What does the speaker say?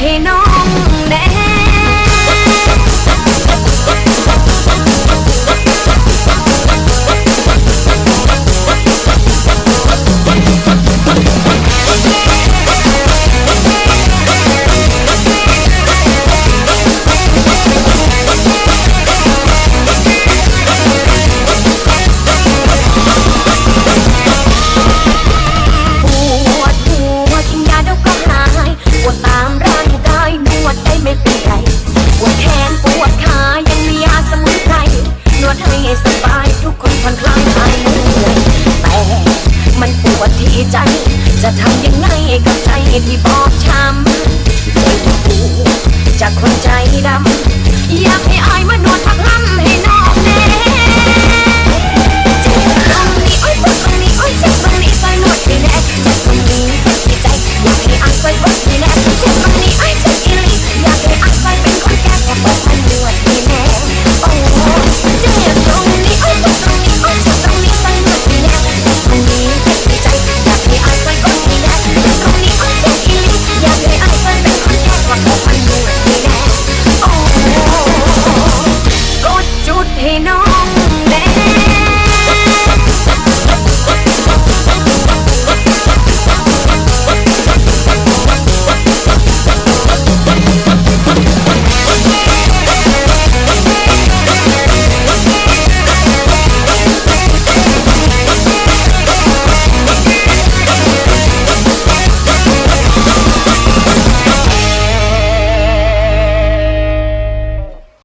Hey, no. ใจ จะทำยังไงกับใจที่บอบช้ำ Hey no.